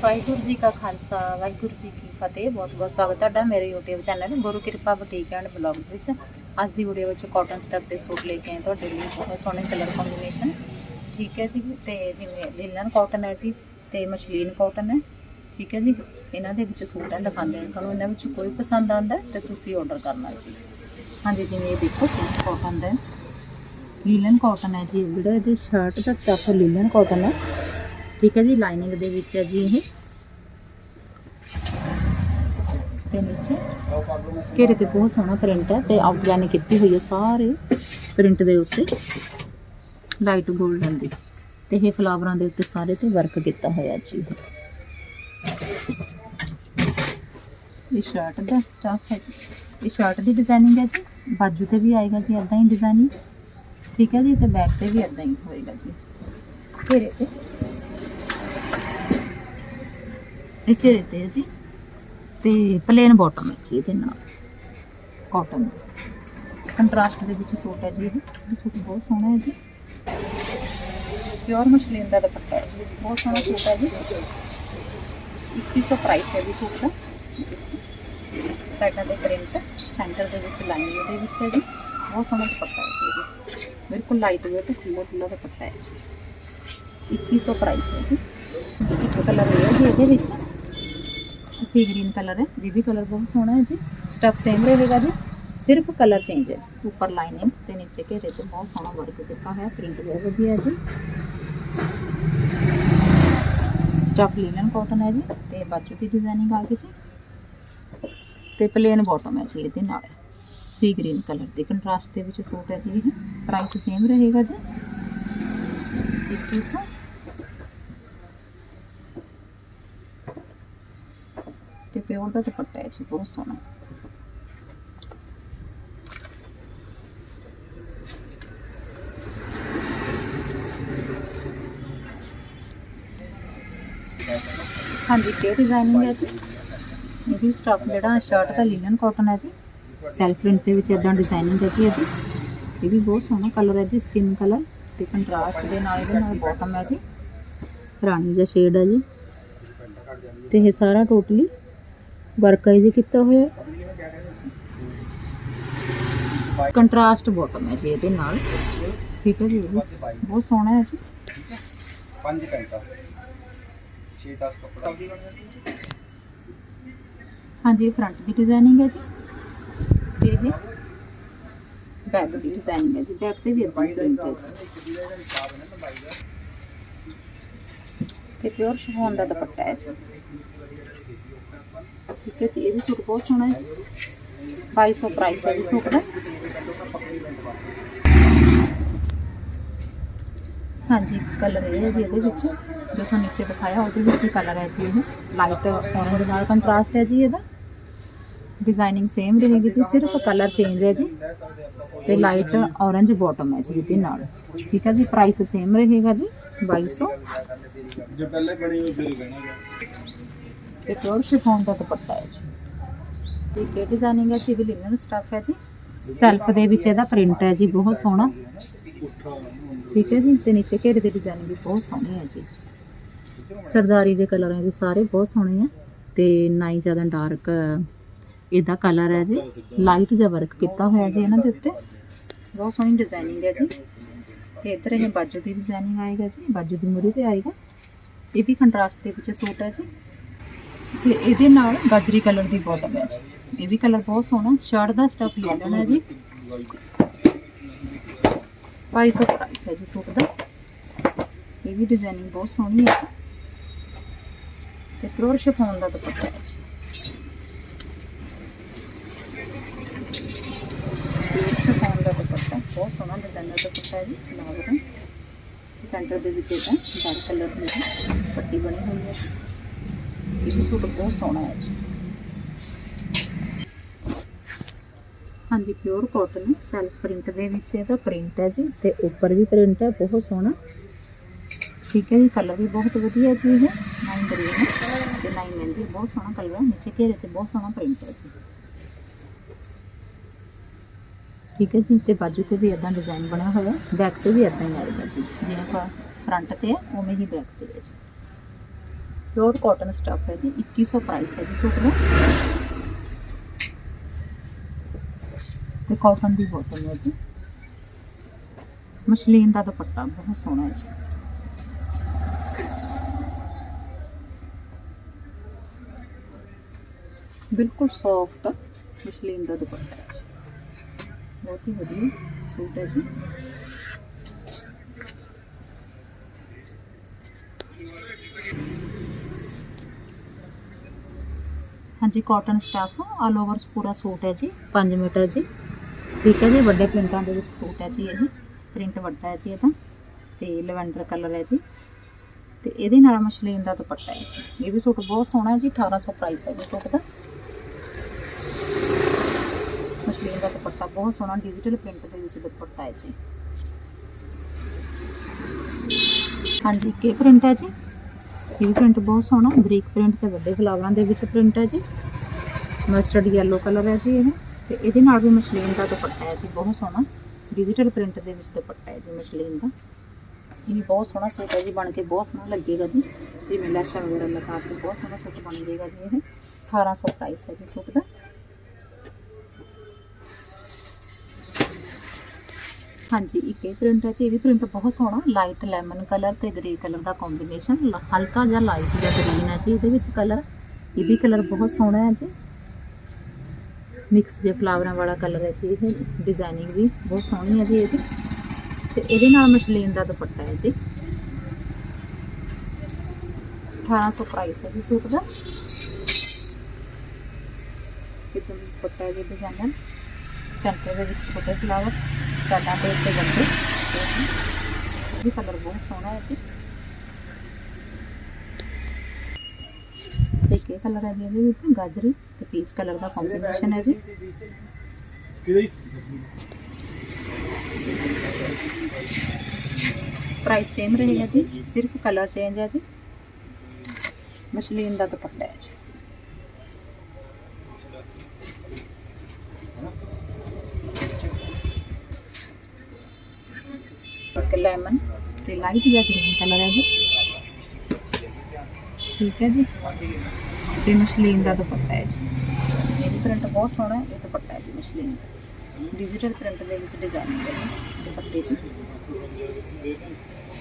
ਵਾਹਿਗੁਰੂ ਜੀ ਕਾ ਖਾਲਸਾ, ਵਾਹਿਗੁਰੂ ਜੀ ਕੀ ਫਤਿਹ। ਬਹੁਤ ਬਹੁਤ ਸਵਾਗਤ ਤੁਹਾਡਾ ਮੇਰੇ YouTube ਚੈਨਲ ਗੁਰੂ ਕਿਰਪਾ ਬੁਟੀਕ ਐਂਡ ਬਲੌਗ ਵਿੱਚ। ਅੱਜ ਦੀ ਵੀਡੀਓ ਵਿੱਚ ਕਾਟਨ ਸਟੱਫ ਦੇ ਸੂਟ ਲੈ ਕੇ ਆਏ ਤੁਹਾਡੇ ਲਈ, ਬਹੁਤ ਸੋਹਣੇ ਕਲਰ ਕੰਬੀਨੇਸ਼ਨ ਠੀਕ ਹੈ ਜੀ, ਤੇ ਜਿਵੇਂ ਲਿਲਨ ਕਾਟਨ ਹੈ ਜੀ, ਤੇ ਮਸ਼ਲੀਨ ਕਾਟਨ ਹੈ। ਠੀਕ ਹੈ ਜੀ, ਇਹਨਾਂ ਦੇ ਵਿੱਚ ਸੂਟ ਹੈ, ਦਿਖਾਉਂਦੇ ਹਾਂ ਤੁਹਾਨੂੰ। ਇਹਨਾਂ ਵਿੱਚ ਕੋਈ ਪਸੰਦ ਆਉਂਦਾ ਹੈ ਤੇ ਤੁਸੀਂ ਆਰਡਰ ਕਰਨਾ ਜੀ। ਹਾਂਜੀ, ਜਿਵੇਂ ਇਹ ਦੇਖੋ, ਸੂਟ ਕਾਟਨ ਦਾ ਲੀਲਨ ਕਾਟਨ ਹੈ ਜੀ ਜਿਹੜਾ ਇਹਦੇ ਸ਼ਰਟ ਦਾ ਸਟੱਫ ਲੀਲਨ ਕਾਟਨ ਹੈ। ਠੀਕ ਹੈ ਜੀ ਲਾਈਨਿੰਗ ਦੇ ਵਿੱਚ ਹੈ ਜੀ ਇਹ। ਤੇ ਨੀਚੇ ਘੇਰੇ ਤੇ ਬਹੁਤ ਸੋਹਣਾ ਪ੍ਰਿੰਟ ਹੈ ਤੇ ਆਊਟਲਾਈਨ ਕੀਤੀ ਹੋਈ ਹੈ ਸਾਰੇ ਪ੍ਰਿੰਟ ਦੇ ਉੱਤੇ। ਲਾਈਟ 골ਡਨ ਦੀ ਤੇ ਇਹ ਫਲਾਵਰਾਂ ਦੇ ਉੱਤੇ ਸਾਰੇ ਤੇ ਵਰਕ ਕੀਤਾ ਹੋਇਆ ਜੀ ਇਹ। ਸ਼ਰਟ ਦਾ ਸਟਾਫ ਹੈ ਜੀ। ਇਹ ਸ਼ਰਟ ਦੀ ਡਿਜ਼ਾਈਨਿੰਗ ਹੈ ਜੀ। ਬਾਜੂ ਤੇ ਵੀ ਆਏਗਾ ਜੀ ਇਦਾਂ ਹੀ ਡਿਜ਼ਾਈਨਿੰਗ ਠੀਕ ਹੈ ਜੀ, ਤੇ ਬੈਕ ਤੇ ਵੀ ਇਦਾਂ ਹੀ ਹੋਏਗਾ ਜੀ। ਘੇਰੇ ਤੇ। ਇਹ ਘੇਰੇ ਤੇ ਹੈ ਜੀ। ਤੇ ਪਲੇਨ ਬਾਟਮ ਹੈ ਜੀ ਇਹਦੇ ਨਾਲ। ਕਾਟਨ ਕੰਟਰਾਸਟ ਦੇ ਵਿੱਚ ਸੂਟ ਹੈ ਜੀ ਇਹ। ਸੂਟ ਬਹੁਤ ਸੋਹਣਾ ਹੈ ਜੀ। ਪਿਓਰ ਮਸ਼ਲੀਨ ਦਾ ਦੁਪੱਟਾ ਹੈ ਜੀ। ਬਹੁਤ ਸੋਹਣਾ ਸੂਟ ਹੈ ਜੀ। 2100 ਪ੍ਰਾਈਸ ਹੈ ਜੀ ਸੂਟ ਦਾ। ਸਾਈਡਾਂ ਤੇ ਪ੍ਰਿੰਟ ਸੈਂਟਰ ਦੇ ਵਿੱਚ ਲਾਈਨ ਦੇ ਵਿੱਚ ਹੈ ਜੀ। ਬਹੁਤ ਸੋਹਣਾ ਦੁਪੱਟਾ ਹੈ ਜੀ ਇਹ। ਬਿਲਕੁਲ ਲਾਈਟ ਵੇਟ ਖੁੱਲਾ ਖੁੱਲਾ ਦੁਪੱਟਾ ਹੈ ਜੀ। 2100 ਪ੍ਰਾਈਸ ਹੈ ਜੀ। ਇੱਕ ਕਲਰ ਹੈ ਜੀ ਇਹਦੇ ਵਿੱਚ। ਸੀ ਗ੍ਰੀਨ ਕਲਰ ਹੈ ਇਹ ਵੀ ਕਲਰ ਬਹੁਤ ਸੋਹਣਾ ਹੈ ਜੀ। ਸਟਫ ਸੇਮ ਰਹੇਗਾ ਜੀ। ਸਿਰਫ ਕਲਰ ਚੇਂਜ ਹੈ ਉੱਪਰ ਲਾਈਨਿੰਗ ਤੇ ਨੀਚੇ ਘੇਰੇ ਤੇ ਬਹੁਤ ਸੋਹਣਾ ਵਰਕ ਦਿੱਤਾ ਹੋਇਆ ਪ੍ਰਿੰਟ ਬਹੁਤ ਵਧੀਆ ਜੀ। ਸਟਫ ਲੀਲਨ ਕਾਟਨ ਹੈ ਜੀ, ਤੇ ਬਾਜੂ ਦੀ ਡਿਜ਼ਾਈਨਿੰਗ ਆ ਗਈ ਜੀ। ਤੇ ਪਲੇਨ ਬਾਟਮ ਹੈ ਜੀ ਇਹਦੇ ਨਾਲ। ਸੀ ਗ੍ਰੀਨ ਕਲਰ ਦੀ ਕੰਟਰਾਸਟ ਦੇ ਵਿੱਚ ਸੂਟ ਹੈ ਜੀ ਇਹ। ਪ੍ਰਾਈਸ ਸੇਮ ਰਹੇਗਾ ਜੀ। 2100 ਪਿਓਰ ਦਾ ਦੁਪੱਟਾ ਹੈ ਜੀ ਬਹੁਤ ਸੋਹਣਾ ਹਾਂਜੀ ਕੀ ਡਿਜ਼ਾਈਨਿੰਗ ਹੈ ਜੀ? ਇਹਦੀ ਸਟਾਫ ਜਿਹੜਾ ਸ਼ਰਟ ਦਾ ਲੀਲਨ ਕਾਟਨ ਹੈ ਜੀ। ਸੈਲਫ ਪ੍ਰਿੰਟ ਦੇ ਵਿੱਚ ਇਦਾਂ ਡਿਜ਼ਾਈਨਿੰਗ ਹੈ ਜੀ ਇਹਦੀ। ਇਹ ਵੀ ਬਹੁਤ ਸੋਹਣਾ ਕਲਰ ਹੈ ਜੀ ਸਕਿਨ ਕਲਰ ਤੇ ਕੰਟਰਾਸਟ ਦੇ ਨਾਲ ਇਹਦੇ ਨਾਲ ਬਾਟਮ ਹੈ ਜੀ। ਰਾਣੀ ਜਿਹਾ ਸ਼ੇਡ ਹੈ ਜੀ। ਤੇ ਇਹ ਸਾਰਾ ਟੋਟਲੀ ਵਰਕ ਹੈ ਜੀ ਕੀਤਾ ਹੋਇਆ ਕੰਟਰਾਸਟ ਬਾਟਮ ਹੈ ਜੀ ਇਹਦੇ ਨਾਲ ਠੀਕ ਹੈ ਜੀ ਇਹ ਵੀ ਬਹੁਤ ਸੋਹਣਾ ਹੈ ਜੀ ਪੰਜ ਘੰਟਾ 6-10 ਕੱਪੜਾ ਹਾਂਜੀ ਇਹ ਫਰੰਟ ਦੀ ਡਿਜ਼ਾਈਨਿੰਗ ਹੈ ਜੀ ਤੇ ਇਹ ਬੈਕ ਦੀ ਡਿਜ਼ਾਈਨਿੰਗ ਹੈ ਜੀ ਬੈਕ ਤੇ ਵੀ ਇਦਾਂ ਹੀ ਪ੍ਰਿੰਟ ਹੈ ਜੀ ਤੇ ਪਿਓਰ ਸ਼ਿਫੋਨ ਦਾ ਦੁਪੱਟਾ ਹੈ ਜੀ ਠੀਕ ਹੈ ਜੀ, ਇਹ ਵੀ ਸੂਟ ਬਹੁਤ ਸੋਹਣਾ ਹੈ 2200 ਪ੍ਰਾਈਸ ਹੈ ਜੀ ਸੂਟ ਦਾ। ਹਾਂਜੀ ਕਲਰ ਇਹ ਹੈ ਜੀ ਇਹਦੇ ਵਿੱਚ, ਜੋ ਨੀਚੇ ਦਿਖਾਇਆ, ਉਹਦੇ ਵਿੱਚ ਹੀ ਕਲਰ ਹੈ ਜੀ ਇਹ। ਲਾਈਟ ਔਰੰਜ ਨਾਲ ਕੰਟਰਾਸਟ ਹੈ ਜੀ ਇਹਦਾ। ਡਿਜ਼ਾਈਨਿੰਗ ਸੇਮ ਰਹੇਗੀ ਜੀ, ਸਿਰਫ ਕਲਰ ਚੇਂਜ ਹੈ ਜੀ। ਤੇ ਲਾਈਟ ਔਰੰਜ ਬਾਟਮ ਹੈ ਜੀ ਇਹਦੇ ਨਾਲ। ਠੀਕ ਹੈ ਜੀ ਪ੍ਰਾਈਸ ਸੇਮ ਰਹੇਗਾ ਜੀ 2200 ਜੇ ਪਹਿਲੇ ਬਣੀ ਹੋਈ ਫਿਰ ਕਹਿਣਾ ਤੇ ਪਿਓਰ ਸ਼ਿਫੋਨ ਦਾ ਦੁਪੱਟਾ ਹੈ ਜੀ। ਠੀਕ ਹੈ ਡਿਜ਼ਾਈਨਿੰਗ ਹੈ ਜੀ ਵੀ ਲਿਨਨ ਸਟਫ ਹੈ ਜੀ। ਸੈਲਫ ਦੇ ਵਿੱਚ ਇਹਦਾ ਪ੍ਰਿੰਟ ਹੈ ਜੀ, ਬਹੁਤ ਸੋਹਣਾ। ਠੀਕ ਹੈ ਜੀ, ਤੇ ਨੀਚੇ ਘੇਰੇ ਦੀ ਡਿਜ਼ਾਈਨਿੰਗ ਵੀ ਬਹੁਤ ਸੋਹਣੀ ਹੈ ਜੀ। ਸਰਦਾਰੀ ਦੇ ਕਲਰ ਹੈ ਜੀ, ਸਾਰੇ ਬਹੁਤ ਸੋਹਣੇ ਆ। ਤੇ ਨਾ ਹੀ ਜ਼ਿਆਦਾ ਡਾਰਕ ਇਹਦਾ ਕਲਰ ਹੈ ਜੀ। ਲਾਈਟ ਜਿਹਾ ਵਰਕ ਕੀਤਾ ਹੋਇਆ ਜੀ ਇਹਨਾਂ ਦੇ ਉੱਤੇ। ਬਹੁਤ ਸੋਹਣੀ ਡਿਜ਼ਾਈਨਿੰਗ ਹੈ ਜੀ। ਤੇ ਇੱਧਰ ਇਹ ਬਾਜੂ ਦੀ ਡਿਜ਼ਾਈਨਿੰਗ ਆਏਗਾ ਜੀ, ਬਾਜੂ ਦੀ ਮੁਰੀ ਤੇ ਆਏਗਾ। ਇਹ ਵੀ ਕੰਟਰਾਸਟ ਦੇ ਵਿੱਚ ਸੂਟ ਹੈ ਜੀ। ਤੇ ਇਹਦੇ ਨਾਲ ਗਾਜਰੀ ਕਲਰ ਦੀ ਬਾਟਮ ਹੈ ਜੀ। ਇਹ ਵੀ ਕਲਰ ਬਹੁਤ ਸੋਹਣਾ ਸ਼ਰਟ ਦਾ ਸਟਫ ਲੈ ਲੈਣਾ ਹੈ ਜੀ। 2200 ਪ੍ਰਾਈਸ ਹੈ ਜੀ ਸੂਟ ਦਾ। ਇਹ ਵੀ ਡਿਜ਼ਾਈਨਿੰਗ ਬਹੁਤ ਸੋਹਣੀ ਹੈ ਤੇ ਪਿਓਰ ਸ਼ਫੋਨ ਦਾ ਦੁਪੱਟਾ ਹੈ ਜੀ। ਪਿਓਰ ਸ਼ਿਫੋਨ ਦਾ ਦੁਪੱਟਾ, ਬਹੁਤ ਸੋਹਣਾ ਡਿਜ਼ਾਈਨਰ ਦੁਪੱਟਾ ਹੈ ਜੀ, ਨਾਲ ਦਾ ਸੈਂਟਰ ਦੇ ਵਿੱਚ ਇਹਦਾ ਡਾਰਕ ਕਲਰ ਦੀ ਪੱਟੀ ਬਣੀ ਹੋਈ ਹੈ ਜੀ। ਇਹ ਵੀ ਸੂਟ ਬਹੁਤ ਸੋਹਣਾ ਹੈ ਜੀ। ਹਾਂਜੀ ਪਿਓਰ ਕਾਟਨ ਸੈਲਫ ਪ੍ਰਿੰਟ ਦੇ ਵਿੱਚ ਇਹਦਾ ਪ੍ਰਿੰਟ ਹੈ ਜੀ ਤੇ ਉੱਪਰ ਵੀ ਪ੍ਰਿੰਟ ਹੈ, ਬਹੁਤ ਸੋਹਣਾ। ਠੀਕ ਹੈ ਜੀ ਕਲਰ ਵੀ ਬਹੁਤ ਵਧੀਆ ਜੀ ਇਹ। ਨਾਈਨ ਗ੍ਰੀਨ ਹੈ ਤੇ ਨਾਈਨ ਮਹਿੰਦੀ, ਬਹੁਤ ਸੋਹਣਾ ਕਲਰ ਹੈ। ਨੀਚੇ ਘੇਰੇ ਤੇ ਬਹੁਤ ਸੋਹਣਾ ਪ੍ਰਿੰਟ ਹੈ ਜੀ। ਠੀਕ ਹੈ ਜੀ, ਤੇ ਬਾਜੂ ਤੇ ਵੀ ਇਦਾਂ ਡਿਜ਼ਾਈਨ ਬਣਿਆ ਹੋਇਆ ਬੈਕ ਤੇ ਵੀ ਇਦਾਂ ਹੀ ਆਏਗਾ ਜੀ। ਜਿਵੇਂ ਆਪਾਂ ਫਰੰਟ ਤੇ ਹੈ, ਉਵੇਂ ਹੀ ਬੈਕ ਤੇ ਹੈ ਜੀ। ਪਿਓਰ ਕਾਟਨ ਸਟਫ ਹੈ ਜੀ 2100 ਪ੍ਰਾਈਸ ਹੈ ਜੀ ਸੂਟ ਦਾ ਤੇ ਕਾਟਨ ਦੀ ਬੋਤਲ ਹੈ ਜੀ ਮਸ਼ਲੀਨ ਦਾ ਦੁਪੱਟਾ ਬਹੁਤ ਸੋਹਣਾ ਹੈ ਜੀ ਬਿਲਕੁਲ ਸੌਫਟ ਮਸ਼ਲੀਨ ਦਾ ਦੁਪੱਟਾ ਹੈ ਬਹੁਤ ਹੀ ਵਧੀਆ ਸੂਟ ਹੈ ਜੀ ਹਾਂਜੀ ਕਾਟਨ ਸਟਾਫ ਆਲ ਓਵਰ ਪੂਰਾ ਸੂਟ ਹੈ ਜੀ 5 ਮੀਟਰ ਜੀ। ਠੀਕ ਹੈ ਜੀ, ਵੱਡੇ ਪ੍ਰਿੰਟਾਂ ਦੇ ਵਿੱਚ ਸੂਟ ਹੈ ਜੀ ਇਹ। ਪ੍ਰਿੰਟ ਵੱਡਾ ਹੈ ਜੀ ਇਹਦਾ ਤੇ ਲਵੈਂਡਰ ਕਲਰ ਹੈ ਜੀ। ਤੇ ਇਹਦੇ ਨਾਲ ਮਸ਼ਲੀਨ ਦਾ ਦੁਪੱਟਾ ਹੈ ਜੀ। ਇਹ ਵੀ ਸੂਟ ਬਹੁਤ ਸੋਹਣਾ ਹੈ ਜੀ 1800 ਪ੍ਰਾਈਸ ਹੈ ਜੀ ਸੂਟ ਦਾ। ਮਸ਼ਲੀਨ ਦਾ ਦੁਪੱਟਾ ਬਹੁਤ ਸੋਹਣਾ ਡਿਜੀਟਲ ਪ੍ਰਿੰਟ ਦੇ ਵਿੱਚ ਦੁਪੱਟਾ ਹੈ ਜੀ। ਹਾਂਜੀ ਕੀ ਪ੍ਰਿੰਟ ਹੈ ਜੀ। ਇਹ ਵੀ ਪ੍ਰਿੰਟ ਬਹੁਤ ਸੋਹਣਾ, ਬਰੀਕ ਪ੍ਰਿੰਟ ਤੇ ਵੱਡੇ ਫਲਾਵਰਾਂ ਦੇ ਵਿੱਚ ਪ੍ਰਿੰਟ ਹੈ ਜੀ। ਮਸਟਰਡ ਯੈਲੋ ਕਲਰ ਹੈ ਜੀ ਇਹ, ਤੇ ਇਹਦੇ ਨਾਲ ਵੀ ਮਸ਼ਲੀਨ ਦਾ ਦੁਪੱਟਾ ਹੈ ਜੀ, ਬਹੁਤ ਸੋਹਣਾ। ਡਿਜੀਟਲ ਪ੍ਰਿੰਟ ਦੇ ਵਿੱਚ ਦੁਪੱਟਾ ਹੈ ਜੀ ਮਸ਼ਲੀਨ ਦਾ। ਇਹ ਵੀ ਬਹੁਤ ਸੋਹਣਾ ਸੂਟ ਹੈ ਜੀ, ਬਣ ਕੇ ਬਹੁਤ ਸੋਹਣਾ ਲੱਗੇਗਾ ਜੀ। ਜਿਵੇਂ ਲੈਸ਼ਾਂ ਵਗੈਰਾ ਲਗਾ ਕੇ ਬਹੁਤ ਸੋਹਣਾ ਸੂਟ ਬਣ ਜਾਏਗਾ ਜੀ ਇਹ। 1800 ਪ੍ਰਾਈਸ ਹੈ ਜੀ ਸੂਟ ਦਾ। ਹਾਂਜੀ, ਇੱਕ ਇਹ ਪ੍ਰਿੰਟ ਹੈ ਜੀ, ਇਹ ਵੀ ਪ੍ਰਿੰਟ ਬਹੁਤ ਸੋਹਣਾ ਲਾਈਟ ਲੈਮਨ ਕਲਰ ਤੇ ਗ੍ਰੇ ਕਲਰ ਦਾ ਕੰਬੀਨੇਸ਼ਨ ਹਲਕਾ ਜਿਹਾ ਲਾਈਟ ਜਿਹਾ ਗ੍ਰੀਨ ਹੈ ਜੀ, ਇਹਦੇ ਵਿੱਚ ਕਲਰ ਇਹ ਵੀ ਕਲਰ ਬਹੁਤ ਸੋਹਣਾ ਹੈ ਜੀ। ਮਿਕਸ ਜੇ ਫਲਾਵਰਾਂ ਵਾਲਾ ਕਲਰ ਹੈ ਜੀ, ਇਹ ਡਿਜ਼ਾਈਨਿੰਗ ਵੀ ਬਹੁਤ ਸੋਹਣੀ ਹੈ ਜੀ ਇਹਦੀ ਤੇ ਇਹਦੇ ਨਾਲ ਮਸ਼ਲੀਨ ਦਾ ਦੁਪੱਟਾ ਹੈ ਜੀ। 1800 ਪ੍ਰਾਈਸ ਹੈ ਜੀ ਸੂਟ ਦਾ। ਕਿਤੋਂ ਦੁਪੱਟਾ ਜੀ ਡਿਜ਼ਾਈਨਰ ਸੈਂਟਰ ਦੇ ਵਿੱਚ ਛੋਟੇ ਫਲਾਵਰ ਸਾਡਾ ਤੇ ਉੱਤੇ ਗੱਦੇ ਇਹ ਵੀ ਕਲਰ ਬਹੁਤ ਸੋਹਣਾ ਹੈ ਜੀ ਤੇ ਇੱਕ ਇਹ ਕਲਰ ਹੈ ਜੀ ਇਹਦੇ ਵਿੱਚ ਗਾਜਰੀ ਤੇ ਪੀਚ ਕਲਰ ਦਾ ਕੰਬੀਨੇਸ਼ਨ ਹੈ ਜੀ ਕਿਹਦੀ ਪ੍ਰਾਈਸ ਸੇਮ ਰਹੇਗਾ ਜੀ ਸਿਰਫ ਕਲਰ ਚੇਂਜ ਹੈ ਜੀ ਮਸ਼ਲੀਨ ਦਾ ਦੁਪੱਟਾ ਹੈ ਲੈਮਨ ਤੇ ਲਾਈਟ ਜਿਹਾ ਗ੍ਰੀਨ ਕਲਰ ਹੈ ਜੀ। ਠੀਕ ਹੈ ਜੀ। ਤੇ ਮਸ਼ਲੀਨ ਦਾ ਦੁਪੱਟਾ ਹੈ ਜੀ। ਇਹ ਵੀ ਪ੍ਰਿੰਟ ਬਹੁਤ ਸੋਹਣਾ ਹੈ, ਇਹ ਦੁਪੱਟਾ ਹੈ ਜੀ ਮਸ਼ਲੀਨ ਡਿਜੀਟਲ ਪ੍ਰਿੰਟ ਦੇ ਵਿੱਚ ਡਿਜ਼ਾਈਨਿੰਗ ਹੈ ਦੁਪੱਟੇ ਦੀ।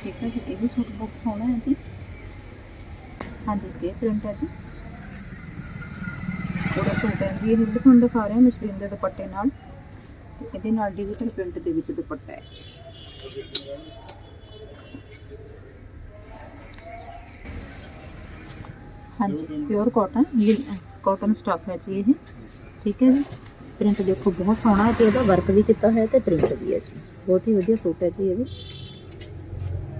ਠੀਕ ਹੈ ਜੀ, ਇਹ ਵੀ ਸੂਟ ਬਹੁਤ ਸੋਹਣਾ ਹੈ ਜੀ। ਹਾਂਜੀ, ਇਹ ਪ੍ਰਿੰਟ ਹੈ ਜੀ। ਉਹਦਾ ਸੂਟ ਹੈ ਜੀ, ਇਹ ਵੀ ਤੁਹਾਨੂੰ ਦਿਖਾ ਰਹੇ ਹਾਂ ਮਸ਼ਲੀਨ ਦੇ ਦੁਪੱਟੇ ਨਾਲ। ਇਹਦੇ ਨਾਲ ਡਿਜੀਟਲ ਪ੍ਰਿੰਟ ਦੇ ਵਿੱਚ ਦੁਪੱਟਾ ਹੈ ਜੀ। ਹਾਂਜੀ ਪਿਓਰ ਕਾਟਨ ਕਾਟਨ ਸਟਫ ਹੈ ਜੀ ਇਹ। ਠੀਕ ਹੈ ਜੀ? ਪ੍ਰਿੰਟ ਦੇਖੋ, ਬਹੁਤ ਸੋਹਣਾ ਹੈ ਤੇ ਇਹਦਾ ਵਰਕ ਵੀ ਕੀਤਾ ਹੋਇਆ ਤੇ ਪ੍ਰਿੰਟ ਵੀ ਹੈ ਜੀ। ਬਹੁਤ ਹੀ ਵਧੀਆ ਸੂਟ ਹੈ ਜੀ ਇਹ ਵੀ।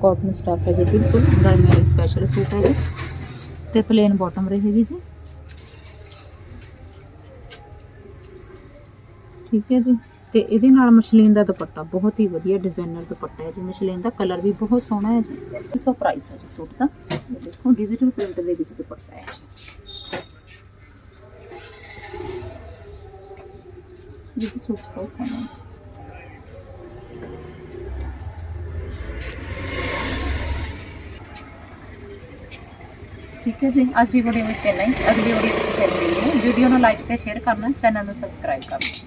ਕਾਟਨ ਸਟਫ ਹੈ ਜੀ, ਬਿਲਕੁਲ। ਗਰਮੀ ਵਾਲੀ ਸਪੈਸ਼ਲ ਸੂਟ ਹੈ ਜੀ। ਤੇ ਪਲੇਨ ਬਾਟਮ ਰਹੇਗੀ ਜੀ। ਠੀਕ ਹੈ ਜੀ? ਤੇ ਇਹਦੇ ਨਾਲ ਮਸ਼ਲੀਨ ਦਾ ਦੁਪੱਟਾ ਬਹੁਤ ਹੀ ਵਧੀਆ ਡਿਜ਼ਾਈਨਰ ਦੁਪੱਟਾ ਹੈ ਜੀ। ਮਸ਼ਲੀਨ ਦਾ ਕਲਰ ਵੀ ਬਹੁਤ ਸੋਹਣਾ ਹੈ ਜੀ। 100 ਪ੍ਰਾਈਸ ਹੈ ਜੀ ਸੂਟ ਦਾ। ਦੇਖੋ ਡਿਜੀਟਲ ਪ੍ਰਿੰਟ ਦੇ ਵਿੱਚ ਦੁਪੱਟਾ ਹੈ ਇਹ ਸੂਟ ਬਹੁਤ ਸੋਹਣਾ ਹੈ ਜੀ। ਠੀਕ ਹੈ ਜੀ, ਅੱਜ ਦੀ ਵੀਡੀਓ ਵਿੱਚ ਇੰਨਾ ਹੀ। ਅਗਲੀ ਵੀਡੀਓ ਵਿੱਚ ਫਿਰ ਮਿਲਦੇ ਵੀਡੀਓ ਨੂੰ ਲਾਈਕ ਤੇ ਸ਼ੇਅਰ ਕਰਨਾ ਚੈਨਲ ਨੂੰ ਸਬਸਕ੍ਰਾਈਬ ਕਰਨਾ।